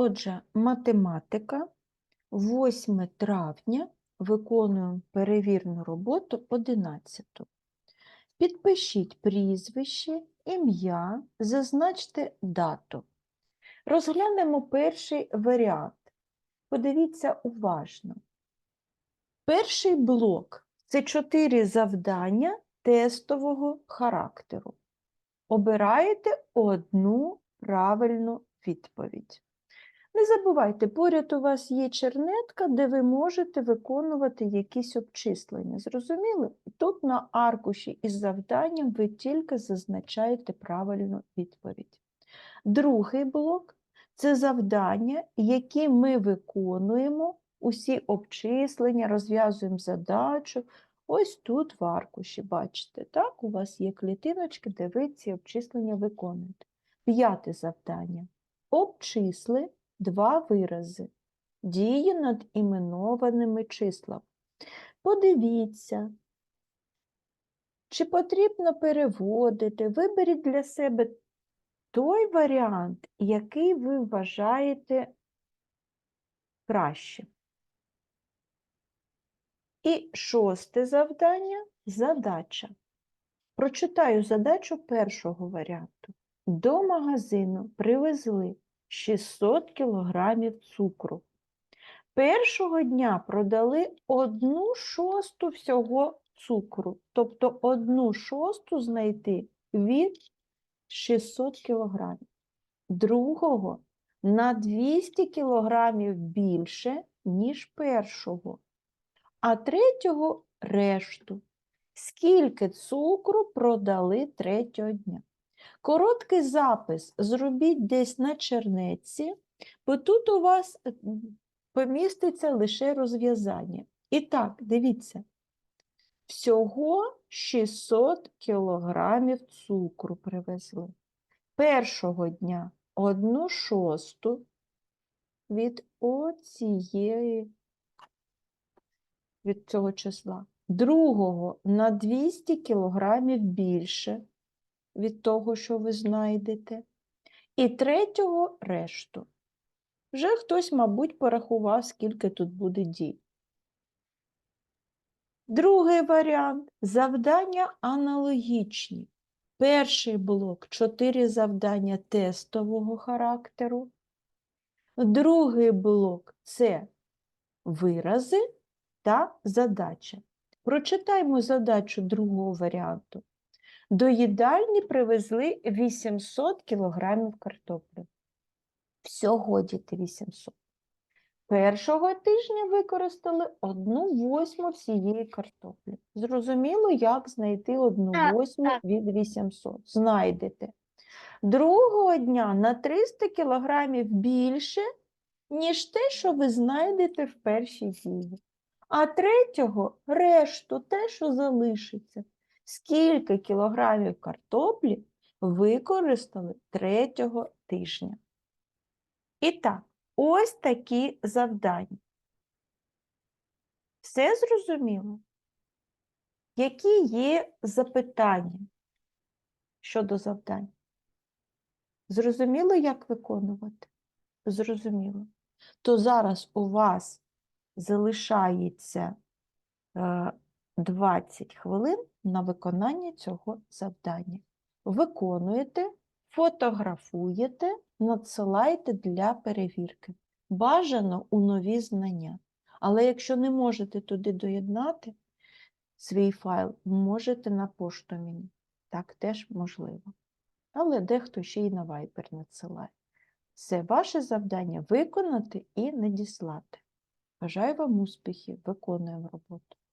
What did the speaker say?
Отже, математика, 8 травня, виконуємо перевірну роботу 11. Підпишіть прізвище, ім'я, зазначте дату. Розглянемо перший варіант. Подивіться уважно. Перший блок це 4 завдання тестового характеру. Обираєте одну правильну відповідь. Не забувайте, поряд у вас є чернетка, де ви можете виконувати якісь обчислення. Зрозуміли? Тут на аркуші із завданням ви тільки зазначаєте правильну відповідь. Другий блок це завдання, які ми виконуємо, усі обчислення, розв'язуємо задачу. Ось тут в аркуші, бачите, так, у вас є клітиночки, де ви ці обчислення виконуєте. П'яте завдання. Обчисли два вирази. Дії над іменованими числами. Подивіться, чи потрібно переводити. Виберіть для себе той варіант, який ви вважаєте краще. І шосте завдання задача. Прочитаю задачу першого варіанту. До магазину привезли 600 кілограмів цукру. Першого дня продали одну шосту всього цукру, тобто одну шосту знайти від 600 кілограмів. Другого на 200 кілограмів більше, ніж першого, а третього решту. Скільки цукру продали третього дня? Короткий запис зробіть десь на чернетці, бо тут у вас е, поміститься лише розв'язання. І так, дивіться, всього 600 кілограмів цукру привезли. Першого дня одну шосту від оцієї, від цього числа. Другого на 200 кілограмів більше від того, що ви знайдете. І третього решту. Вже хтось, мабуть, порахував, скільки тут буде дій. Другий варіант завдання аналогічні. Перший блок 4 завдання тестового характеру. Другий блок це вирази та задача. Прочитаймо задачу другого варіанту. До їдальні привезли 800 кілограмів картоплі. Всього діти 800. Першого тижня використали одну восьму всієї картоплі. Зрозуміло, як знайти одну восьму від 800. Знайдете. Другого дня на 300 кілограмів більше, ніж те, що ви знайдете в першій дії. А третього решту, те, що залишиться. Скільки кілограмів картоплі використали третього тижня? І так, ось такі завдання. Все зрозуміло? Які є запитання щодо завдань? Зрозуміло, як виконувати? Зрозуміло. То зараз у вас залишається е, 20 хвилин на виконання цього завдання. Виконуєте, фотографуєте, надсилаєте для перевірки. Бажано у нові знання. Але якщо не можете туди доєднати свій файл, можете на пошту мені. Так теж можливо. Але дехто ще й на Viber надсилає. Це ваше завдання виконати і надіслати. Бажаю вам успіхів, виконуємо роботу.